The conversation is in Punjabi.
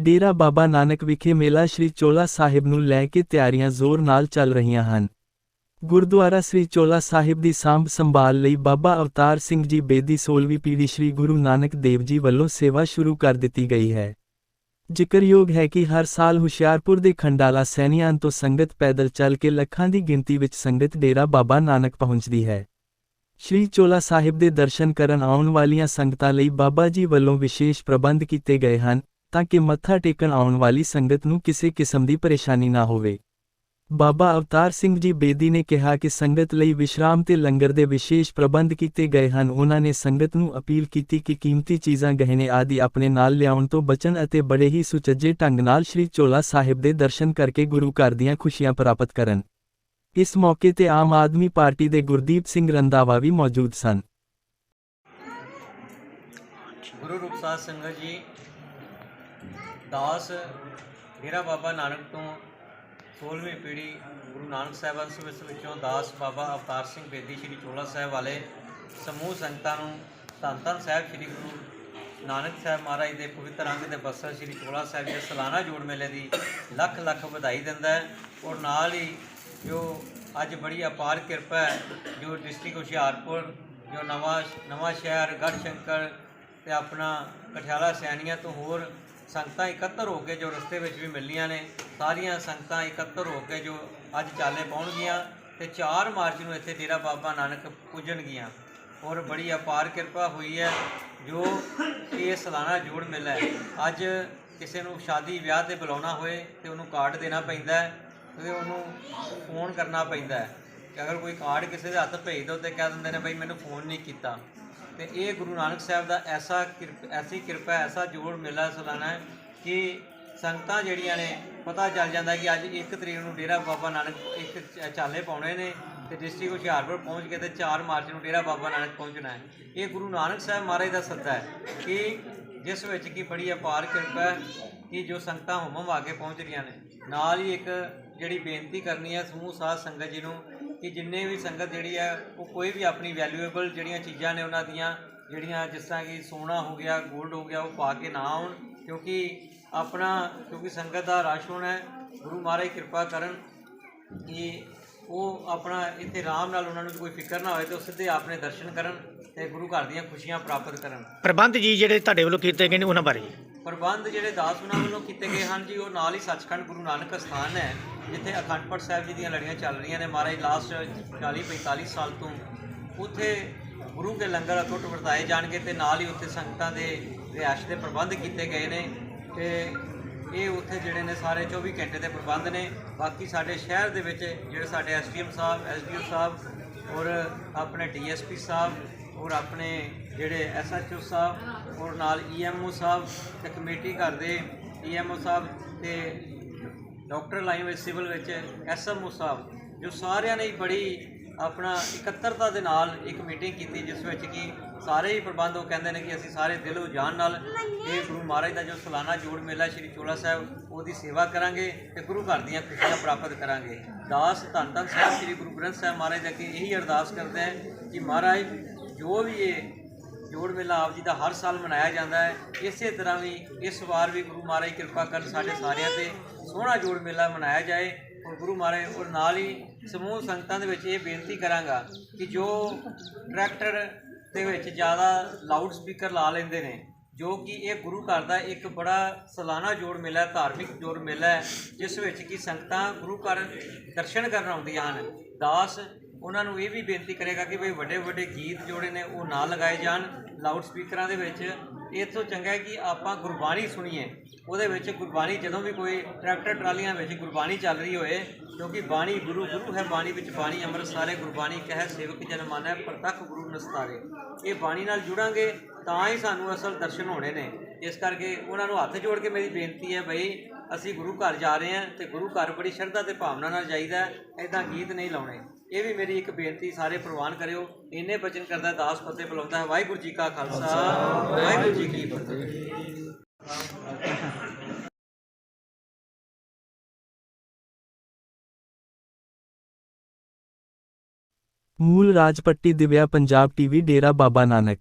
ਡੇਰਾ ਬਾਬਾ ਨਾਨਕ ਵਿਖੇ ਮੇਲਾ ਸ੍ਰੀ ਚੋਲਾ ਸਾਹਿਬ ਨੂੰ ਲੈ ਕੇ ਤਿਆਰੀਆਂ ਜ਼ੋਰ ਨਾਲ ਚੱਲ ਰਹੀਆਂ ਹਨ। ਗੁਰਦੁਆਰਾ ਸ੍ਰੀ ਚੋਲਾ ਸਾਹਿਬ ਦੀ ਸਾਂਭ ਸੰਭਾਲ ਲਈ ਬਾਬਾ ਅਵਤਾਰ ਸਿੰਘ ਜੀ ਬੇਦੀ 16ਵੀਂ ਪੀੜ੍ਹੀ ਸ੍ਰੀ ਗੁਰੂ ਨਾਨਕ ਦੇਵ ਜੀ ਵੱਲੋਂ ਸੇਵਾ ਸ਼ੁਰੂ ਕਰ ਦਿੱਤੀ ਗਈ ਹੈ। ਜ਼ਿਕਰਯੋਗ ਹੈ ਕਿ ਹਰ ਸਾਲ ਹੁਸ਼ਿਆਰਪੁਰ ਦੇ ਖੰਡਾਲਾ ਸੈਨੀਆਂ ਤੋਂ ਸੰਗਤ ਪੈਦਲ ਚੱਲ ਕੇ ਲੱਖਾਂ ਦੀ ਗਿਣਤੀ ਵਿੱਚ ਸੰਗਤ ਡੇਰਾ ਬਾਬਾ ਨਾਨਕ ਪਹੁੰਚਦੀ ਹੈ। ਸ਼੍ਰੀ ਚੋਲਾ ਸਾਹਿਬ ਦੇ ਦਰਸ਼ਨ ਕਰਨ ਆਉਣ ਵਾਲੀਆਂ ਸੰਗਤਾਂ ਲਈ ਬਾਬਾ ਜੀ ਵੱਲੋਂ ਵਿਸ਼ੇਸ਼ ਪ੍ਰਬੰਧ ਕੀਤੇ ਗਏ ਹਨ। ਤਾਂ ਕਿ ਮੱਥਾ ਟੇਕਣ ਆਉਣ ਵਾਲੀ ਸੰਗਤ ਨੂੰ ਕਿਸੇ ਕਿਸਮ ਦੀ ਪਰੇਸ਼ਾਨੀ ਨਾ ਹੋਵੇ। ਬਾਬਾ ਅਵਤਾਰ ਸਿੰਘ ਜੀ ਬੇਦੀ ਨੇ ਕਿਹਾ ਕਿ ਸੰਗਤ ਲਈ ਵਿਸ਼ਰਾਮ ਤੇ ਲੰਗਰ ਦੇ ਵਿਸ਼ੇਸ਼ ਪ੍ਰਬੰਧ ਕੀਤੇ ਗਏ ਹਨ। ਉਹਨਾਂ ਨੇ ਸੰਗਤ ਨੂੰ ਅਪੀਲ ਕੀਤੀ ਕਿ ਕੀਮਤੀ ਚੀਜ਼ਾਂ, ਗਹਿਣੇ ਆਦਿ ਆਪਣੇ ਨਾਲ ਲਿਆਉਣ ਤੋਂ ਬਚਣ ਅਤੇ ਬੜੇ ਹੀ ਸੁਚੱਜੇ ਢੰਗ ਨਾਲ ਸ਼੍ਰੀ ਚੋਲਾ ਸਾਹਿਬ ਦੇ ਦਰਸ਼ਨ ਕਰਕੇ ਗੁਰੂ ਘਰ ਦੀਆਂ ਖੁਸ਼ੀਆਂ ਪ੍ਰਾਪਤ ਕਰਨ। ਇਸ ਮੌਕੇ ਤੇ ਆਮ ਆਦਮੀ ਪਾਰਟੀ ਦੇ ਗੁਰਦੀਪ ਸਿੰਘ ਰੰਧਾਵਾ ਵੀ ਮੌਜੂਦ ਸਨ। ਗੁਰੂ ਰੂਪ ਸਾਧ ਸੰਗਤ ਜੀ ਦਾਸ ਡੇਰਾ ਬਾਬਾ ਨਾਨਕ ਤੋਂ 16ਵੀਂ ਪੀੜ੍ਹੀ ਗੁਰੂ ਨਾਨਕ ਸਾਹਿਬ ਅੰਸ਼ ਵਿੱਚੋਂ ਦਾਸ ਬਾਬਾ ਅਵਤਾਰ ਸਿੰਘ ਬੇਦੀ ਸ਼੍ਰੀ ਚੋਲਾ ਸਾਹਿਬ ਵਾਲੇ ਸਮੂਹ ਸੰਗਤਾਂ ਨੂੰ ਧੰਨ ਧੰਨ ਸਾਹਿਬ ਸ਼੍ਰੀ ਗੁਰੂ ਨਾਨਕ ਸਾਹਿਬ ਮਹਾਰਾਜ ਦੇ ਪਵਿੱਤਰ ਅੰਗ ਦੇ ਬਸਰ ਸ਼੍ਰੀ ਚੋਲਾ ਸਾਹਿਬ ਦੇ ਸਾਲਾਨਾ ਜੋੜ ਮੇਲੇ ਦੀ ਲੱਖ ਲੱਖ ਵਧਾਈ ਦਿੰਦਾ ਹੈ ਔਰ ਨਾਲ ਹੀ ਜੋ ਅੱਜ ਬੜੀ ਅਪਾਰ ਕਿਰਪਾ ਹੈ, ਜੋ ਡਿਸਟ੍ਰਿਕਟ ਹੁਸ਼ਿਆਰਪੁਰ, ਜੋ ਨਵਾਂ ਨਵਾਂ ਸ਼ਹਿਰ ਗੜ੍ਹਸ਼ੰਕਰ ਤੇ ਆਪਣਾ ਕਠਿਆਲਾ ਸੈਣੀਆਂ ਤੋਂ ਹੋਰ ਸੰਗਤਾਂ ਇਕੱਤਰ ਹੋ ਕੇ ਜੋ ਰਸਤੇ ਵਿੱਚ ਵੀ ਮਿਲੀਆਂ ਨੇ, ਸਾਰੀਆਂ ਸੰਗਤਾਂ ਇਕੱਤਰ ਹੋ ਕੇ ਜੋ ਅੱਜ ਚਾਲੇ ਪਾਉਣਗੀਆਂ ਤੇ 4 ਮਾਰਚ ਨੂੰ ਇੱਥੇ ਡੇਰਾ ਬਾਬਾ ਨਾਨਕ ਪੁੱਜਣਗੀਆਂ। ਔਰ ਬੜੀ ਅਪਾਰ ਕਿਰਪਾ ਹੋਈ ਹੈ ਜੋ ਇਹ ਸਾਲਾਨਾ ਜੋੜ ਮੇਲਾ ਹੈ। ਅੱਜ ਕਿਸੇ ਨੂੰ ਸ਼ਾਦੀ ਵਿਆਹ ਤੇ ਬੁਲਾਉਣਾ ਹੋਏ ਤੇ ਉਹਨੂੰ ਕਾਰਡ ਦੇਣਾ ਪੈਂਦਾ ਹੈ ਤੇ ਉਹਨੂੰ ਫੋਨ ਕਰਨਾ ਪੈਂਦਾ ਹੈ। ਕਿ ਅਗਰ ਕੋਈ ਕਾਰਡ ਕਿਸੇ ਦੇ ਹੱਥ ਭੇਜ ਦੋ ਤੇ ਕਹਿ ਦਿੰਦੇ ਨੇ, ਬਈ, ਮੈਨੂੰ ਫੋਨ ਨਹੀਂ ਕੀਤਾ। ਤੇ ਇਹ ਗੁਰੂ ਨਾਨਕ ਸਾਹਿਬ ਦਾ ਐਸਾ ਕਿਰਪ, ਐਸੀ ਕਿਰਪਾ, ਐਸਾ ਜੋੜ ਮੇਲਾ ਸਾਲਾਨਾ ਹੈ ਕਿ ਸੰਗਤਾਂ ਜਿਹੜੀਆਂ ਨੇ ਪਤਾ ਚੱਲ ਜਾਂਦਾ ਕਿ ਅੱਜ 1 ਤਰੀਕ ਨੂੰ ਡੇਰਾ ਬਾਬਾ ਨਾਨਕ ਇੱਕ ਚਾਲੇ ਪਾਉਣੇ ਨੇ ਤੇ ਡਿਸਟ੍ਰਿਕਟ ਹੁਸ਼ਿਆਰਪੁਰ ਪਹੁੰਚ ਕੇ ਤੇ 4 ਮਾਰਚ ਨੂੰ ਡੇਰਾ ਬਾਬਾ ਨਾਨਕ ਪਹੁੰਚਣਾ ਹੈ। ਇਹ ਗੁਰੂ ਨਾਨਕ ਸਾਹਿਬ ਮਹਾਰਾਜ ਦਾ ਸੱਦਾ ਹੈ ਕਿ ਜਿਸ ਵਿੱਚ ਕੀ ਬੜੀ ਅਪਾਰ ਕਿਰਪਾ ਹੈ ਕਿ ਜੋ ਸੰਗਤਾਂ ਹੁਮ ਆ ਕੇ ਪਹੁੰਚ ਰਹੀਆਂ ਨੇ। ਨਾਲ ਹੀ ਇੱਕ ਜਿਹੜੀ ਬੇਨਤੀ ਕਰਨੀ ਹੈ ਸਮੂਹ ਸਾਧ ਸੰਗਤ ਜੀ ਨੂੰ ਕਿ ਜਿੰਨੇ ਵੀ ਸੰਗਤ ਜਿਹੜੀ ਹੈ ਉਹ ਕੋਈ ਵੀ ਆਪਣੀ ਵੈਲਿਊਏਬਲ ਜਿਹੜੀਆਂ ਚੀਜ਼ਾਂ ਨੇ ਉਹਨਾਂ ਦੀਆਂ, ਜਿਹੜੀਆਂ ਜਿਸ ਤਰ੍ਹਾਂ ਕਿ ਸੋਨਾ ਹੋ ਗਿਆ 골ਡ ਹੋ ਗਿਆ, ਉਹ ਪਾ ਕੇ ਨਾ ਆਉਣ, ਕਿਉਂਕਿ ਆਪਣਾ, ਕਿਉਂਕਿ ਸੰਗਤ ਦਾ ਰਸ਼ ਹੋਣਾ ਹੈ, ਗੁਰੂ ਮਹਾਰਾਜ ਕਿਰਪਾ ਕਰਨ ਕਿ ਉਹ ਆਪਣਾ ਇੱਥੇ ਆਰਾਮ ਨਾਲ ਉਹਨਾਂ ਨੂੰ ਕੋਈ ਫਿਕਰ ਨਾ ਹੋਏ ਤੇ ਉਹ ਸਿੱਧੇ ਆਪਣੇ ਦਰਸ਼ਨ ਕਰਨ ਤੇ ਗੁਰੂ ਘਰ ਦੀਆਂ ਖੁਸ਼ੀਆਂ ਪ੍ਰਾਪਤ ਕਰਨ। ਪ੍ਰਬੰਧ ਜੀ ਜਿਹੜੇ ਤੁਹਾਡੇ ਵੱਲੋਂ ਕੀਤੇ ਗਏ ਨੇ ਉਹਨਾਂ ਬਾਰੇ? ਜੀ ਪ੍ਰਬੰਧ ਜਿਹੜੇ ਦਾਸ ਉਹਨਾਂ ਵੱਲੋਂ ਕੀਤੇ ਗਏ ਹਨ ਜੀ ਉਹ ਨਾਲ ਹੀ ਸੱਚਖੰਡ ਗੁਰੂ ਨਾਨਕ ਸਥਾਨ ਹੈ ਜਿੱਥੇ ਅਖੰਡ ਪਾਠ ਸਾਹਿਬ ਜੀ ਦੀਆਂ ਲੜੀਆਂ ਚੱਲ ਰਹੀਆਂ ਨੇ। ਮਹਾਰਾਜ ਲਾਸਟ 40 45 ਸਾਲ ਤੋਂ ਉੱਥੇ ਗੁਰੂ ਕੇ ਲੰਗਰ ਅਟੁੱਟ ਵਰਤਾਏ ਜਾਣਗੇ ਤੇ ਨਾਲ ਹੀ ਉੱਥੇ ਸੰਗਤਾਂ ਦੇ ਰਿਹਾਇਸ਼ ਦੇ ਪ੍ਰਬੰਧ ਕੀਤੇ ਗਏ ਨੇ ਤੇ ਇਹ ਉੱਥੇ ਜਿਹੜੇ ਨੇ ਸਾਰੇ 24 ਘੰਟੇ ਦੇ ਪ੍ਰਬੰਧ ਨੇ। ਬਾਕੀ ਸਾਡੇ ਸ਼ਹਿਰ ਦੇ ਵਿੱਚ ਜਿਹੜੇ ਸਾਡੇ ਐਸਡੀਐਮ ਸਾਹਿਬ, ਐਸਡੀਓ ਸਾਹਿਬ ਔਰ ਆਪਣੇ ਡੀਐਸਪੀ ਸਾਹਿਬ ਔਰ ਆਪਣੇ ਜਿਹੜੇ ਐਸਐਚਓ ਸਾਹਿਬ ਔਰ ਨਾਲ ਈਐਮਓ ਸਾਹਿਬ ਤੇ ਕਮੇਟੀ ਘਰ ਦੇ ਈਐਮਓ ਸਾਹਿਬ ਤੇ ਡਾਕਟਰ ਲਾਈਨ ਵਿੱਚ ਸਿਵਲ ਵਿੱਚ ਐਸਐਮਓ ਸਾਹਿਬ, ਜੋ ਸਾਰਿਆਂ ਨੇ ਹੀ ਬੜੀ ਆਪਣਾ ਇਕੱਤਰਤਾ ਦੇ ਨਾਲ ਇੱਕ ਮੀਟਿੰਗ ਕੀਤੀ, ਜਿਸ ਵਿੱਚ ਕਿ ਸਾਰੇ ਹੀ ਪ੍ਰਬੰਧ ਉਹ ਕਹਿੰਦੇ ਨੇ ਕਿ ਅਸੀਂ ਸਾਰੇ ਦਿਲੋਂ ਜਾਨ ਨਾਲ ਇਹ ਗੁਰੂ ਮਹਾਰਾਜ ਦਾ ਜੋ ਸਾਲਾਨਾ ਜੋੜ ਮੇਲਾ ਸ਼੍ਰੀ ਚੋਲਾ ਸਾਹਿਬ, ਉਹਦੀ ਸੇਵਾ ਕਰਾਂਗੇ ਤੇ ਗੁਰੂ ਘਰ ਦੀਆਂ ਖੁਸ਼ੀਆਂ ਪ੍ਰਾਪਤ ਕਰਾਂਗੇ। ਦਾਸ ਧੰਨ ਧੰਨ ਸਾਹਿਬ, ਸ਼੍ਰੀ ਗੁਰੂ ਗ੍ਰੰਥ ਸਾਹਿਬ ਮਹਾਰਾਜ ਦੇ ਅੱਗੇ ਇਹੀ ਅਰਦਾਸ ਕਰਦੇ ਹੈ ਕਿ ਮਹਾਰਾਜ, ਜੋ ਵੀ ਇਹ ਜੋੜ ਮੇਲਾ ਆਪ ਜੀ ਦਾ ਹਰ ਸਾਲ ਮਨਾਇਆ ਜਾਂਦਾ ਹੈ, ਇਸੇ ਤਰ੍ਹਾਂ ਵੀ ਇਸ ਵਾਰ ਵੀ ਗੁਰੂ ਮਹਾਰਾਜ ਕਿਰਪਾ ਕਰਨ ਸਾਡੇ ਸਾਰਿਆਂ ਤੇ ਸੋਹਣਾ ਜੋੜ ਮੇਲਾ ਮਨਾਇਆ ਜਾਏ। ਔਰ ਗੁਰੂ ਮਹਾਰਾਜ ਔਰ ਨਾਲ ਹੀ ਸਮੂਹ ਸੰਗਤਾਂ ਦੇ ਵਿੱਚ ਇਹ ਬੇਨਤੀ ਕਰਾਂਗਾ ਕਿ ਜੋ ਟਰੈਕਟਰ ਦੇ ਵਿੱਚ ਜ਼ਿਆਦਾ ਲਾਊਡ ਸਪੀਕਰ ਲਾ ਲੈਂਦੇ ਨੇ, ਜੋ ਕਿ ਇਹ ਗੁਰੂ ਘਰ ਦਾ ਇੱਕ ਬੜਾ ਸਾਲਾਨਾ ਜੋੜ ਮੇਲਾ, ਧਾਰਮਿਕ ਜੋੜ ਮੇਲਾ ਹੈ, ਜਿਸ ਵਿੱਚ ਕਿ ਸੰਗਤਾਂ ਗੁਰੂ ਘਰ ਦਰਸ਼ਨ ਕਰਨ ਆਉਂਦੀਆਂ ਹਨ। ਦਾਸ ਉਹਨਾਂ ਨੂੰ ਇਹ ਵੀ ਬੇਨਤੀ ਕਰੇਗਾ ਕਿ ਵੀ ਵੱਡੇ ਵੱਡੇ ਗੀਤ ਜੋੜੇ ਨੇ, ਉਹ ਨਾ ਲਗਾਏ ਜਾਣ ਲਾਊਡ ਸਪੀਕਰਾਂ ਦੇ ਵਿੱਚ ਇਹ ਤੋਂ ਚੰਗਾ ਹੈ ਕਿ ਆਪਾਂ ਗੁਰਬਾਣੀ ਸੁਣੀਏ। ਉਹਦੇ ਵਿੱਚ ਗੁਰਬਾਣੀ ਜਦੋਂ ਵੀ ਕੋਈ ਟਰੈਕਟਰ ਟਰਾਲੀਆਂ ਵਿੱਚ ਗੁਰਬਾਣੀ ਚੱਲ ਰਹੀ ਹੋਏ, ਕਿਉਂਕਿ ਬਾਣੀ ਗੁਰੂ ਗੁਰੂ ਹੈ, ਬਾਣੀ ਵਿੱਚ ਬਾਣੀ ਅੰਮ੍ਰਿਤ ਸਾਰੇ ਗੁਰਬਾਣੀ ਕਹੈ ਸੇਵਕ ਜਨ ਮਾਨੈ ਪ੍ਰਤੱਖ ਗੁਰੂ ਨਸਤਾਰੇ। ਇਹ ਬਾਣੀ ਨਾਲ ਜੁੜਾਂਗੇ ਤਾਂ ਹੀ ਸਾਨੂੰ ਅਸਲ ਦਰਸ਼ਨ ਹੋਣੇ ਨੇ। ਇਸ ਕਰਕੇ ਉਹਨਾਂ ਨੂੰ ਹੱਥ ਜੋੜ ਕੇ ਮੇਰੀ ਬੇਨਤੀ ਹੈ ਬਈ ਅਸੀਂ ਗੁਰੂ ਘਰ ਜਾ ਰਹੇ ਹਾਂ ਤੇ ਗੁਰੂ ਘਰ ਬੜੀ ਸ਼ਰਧਾ ਤੇ ਭਾਵਨਾ ਨਾਲ ਜਾਈਦਾ ਐਦਾਂ ਗੀਤ ਨਹੀਂ ਲਾਉਣੇ। ਇਹ ਵੀ ਮੇਰੀ ਇੱਕ ਬੇਨਤੀ ਸਾਰੇ ਪ੍ਰਵਾਨ ਕਰਿਓ, ਇੰਨੇ ਬਚਨ ਕਰਦਾ ਦਾਸ ਫਤਿਹ ਬੁਲਾਉਂਦਾ ਵਾਹਿਗੁਰੂ ਜੀ ਕਾ ਖਾਲਸਾ, ਵਾਹਿਗੁਰੂ ਜੀ ਕੀ ਫਤਿਹ। ਮੂਲ ਰਾਜਪੱਟੀ ਦਿਵਿਆ ਪੰਜਾਬ ਟੀਵੀ, ਡੇਰਾ ਬਾਬਾ ਨਾਨਕ।